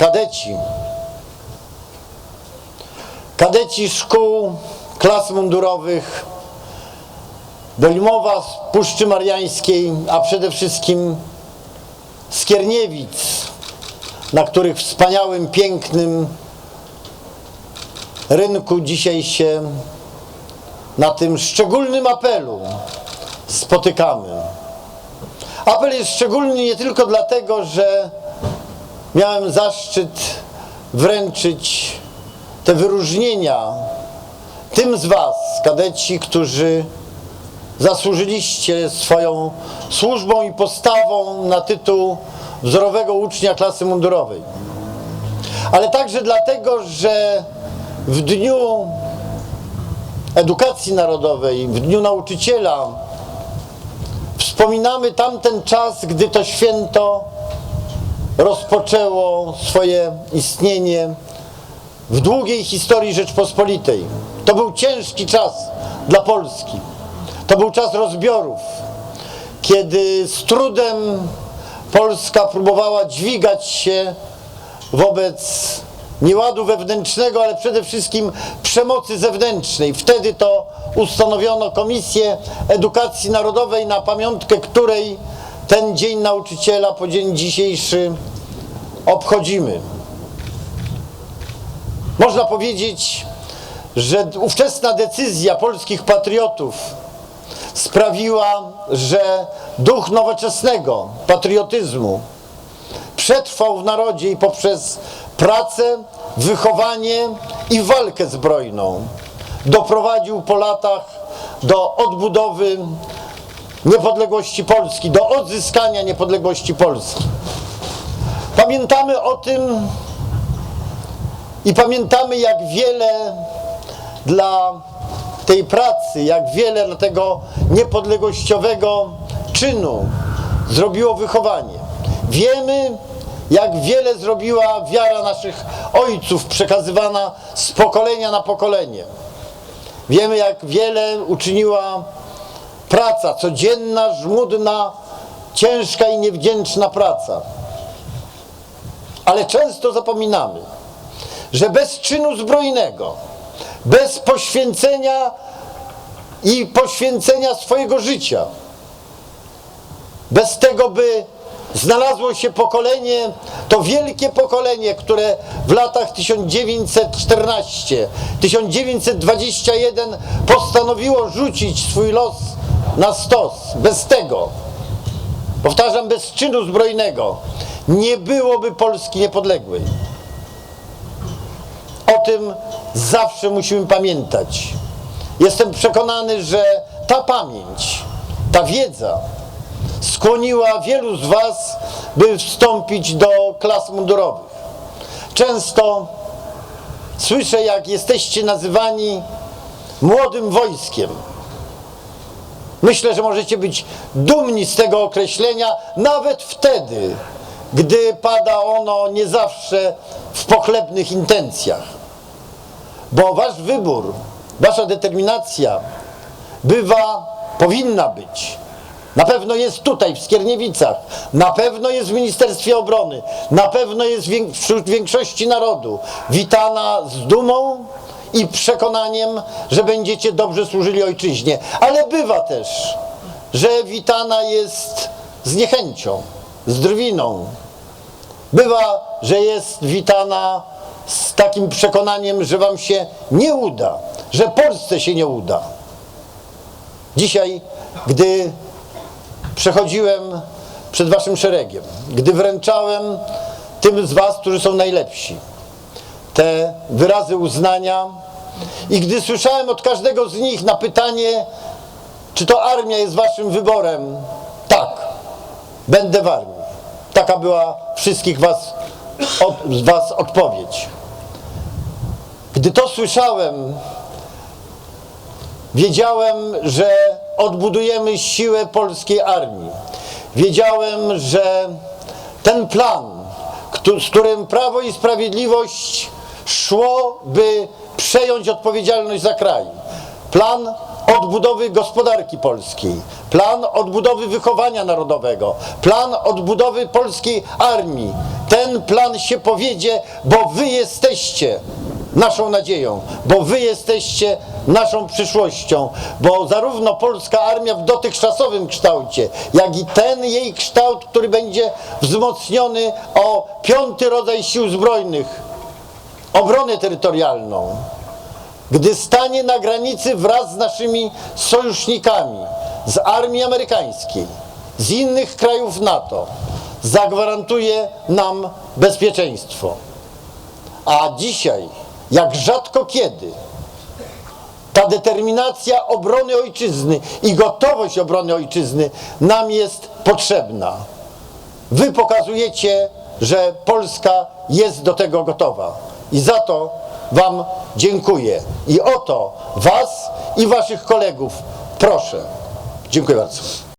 kadeci. Kadeci szkół, klas mundurowych, Dolimowa z Puszczy Mariańskiej, a przede wszystkim Skierniewic, na których wspaniałym, pięknym rynku dzisiaj się na tym szczególnym apelu spotykamy. Apel jest szczególny nie tylko dlatego, że miałem zaszczyt wręczyć te wyróżnienia tym z Was, kadeci, którzy zasłużyliście swoją służbą i postawą na tytuł wzorowego ucznia klasy mundurowej. Ale także dlatego, że w dniu edukacji narodowej, w dniu nauczyciela wspominamy tamten czas, gdy to święto rozpoczęło swoje istnienie w długiej historii Rzeczpospolitej. To był ciężki czas dla Polski. To był czas rozbiorów, kiedy z trudem Polska próbowała dźwigać się wobec nieładu wewnętrznego, ale przede wszystkim przemocy zewnętrznej. Wtedy to ustanowiono Komisję Edukacji Narodowej, na pamiątkę której ten Dzień Nauczyciela po dzień dzisiejszy obchodzimy. Można powiedzieć, że ówczesna decyzja polskich patriotów sprawiła, że duch nowoczesnego patriotyzmu przetrwał w narodzie i poprzez pracę, wychowanie i walkę zbrojną doprowadził po latach do odbudowy niepodległości Polski, do odzyskania niepodległości Polski. Pamiętamy o tym i pamiętamy, jak wiele dla tej pracy, jak wiele dla tego niepodległościowego czynu zrobiło wychowanie. Wiemy, jak wiele zrobiła wiara naszych ojców, przekazywana z pokolenia na pokolenie. Wiemy, jak wiele uczyniła praca, codzienna, żmudna, ciężka i niewdzięczna praca. Ale często zapominamy, że bez czynu zbrojnego, bez poświęcenia i poświęcenia swojego życia, bez tego, by znalazło się pokolenie, to wielkie pokolenie, które w latach 1914-1921 postanowiło rzucić swój los na stos. Bez tego, powtarzam, bez czynu zbrojnego, nie byłoby Polski niepodległej. O tym zawsze musimy pamiętać. Jestem przekonany, że ta pamięć, ta wiedza skłoniła wielu z Was, by wstąpić do klas mundurowych. Często słyszę, jak jesteście nazywani młodym wojskiem. Myślę, że możecie być dumni z tego określenia, nawet wtedy, gdy pada ono nie zawsze w pochlebnych intencjach. Bo wasz wybór, wasza determinacja bywa, powinna być. Na pewno jest tutaj, w Skierniewicach, na pewno jest w Ministerstwie Obrony, na pewno jest wśród większości narodu witana z dumą i przekonaniem, że będziecie dobrze służyli ojczyźnie. Ale bywa też, że witana jest z niechęcią, z drwiną, Bywa, że jest witana z takim przekonaniem, że wam się nie uda, że Polsce się nie uda. Dzisiaj, gdy przechodziłem przed waszym szeregiem, gdy wręczałem tym z was, którzy są najlepsi, te wyrazy uznania i gdy słyszałem od każdego z nich na pytanie, czy to armia jest waszym wyborem, będę w armii. Taka była wszystkich was, od, was odpowiedź. Gdy to słyszałem, wiedziałem, że odbudujemy siłę polskiej armii. Wiedziałem, że ten plan, z którym Prawo i Sprawiedliwość szło, by przejąć odpowiedzialność za kraj, plan odbudowy gospodarki polskiej, plan odbudowy wychowania narodowego, plan odbudowy polskiej armii. Ten plan się powiedzie, bo wy jesteście naszą nadzieją, bo wy jesteście naszą przyszłością, bo zarówno polska armia w dotychczasowym kształcie, jak i ten jej kształt, który będzie wzmocniony o piąty rodzaj sił zbrojnych, obronę terytorialną, gdy stanie na granicy wraz z naszymi sojusznikami, z armii amerykańskiej, z innych krajów NATO, zagwarantuje nam bezpieczeństwo. A dzisiaj, jak rzadko kiedy, ta determinacja obrony ojczyzny i gotowość obrony ojczyzny nam jest potrzebna. Wy pokazujecie, że Polska jest do tego gotowa. I za to Wam dziękuję. I o to Was i Waszych kolegów proszę. Dziękuję bardzo.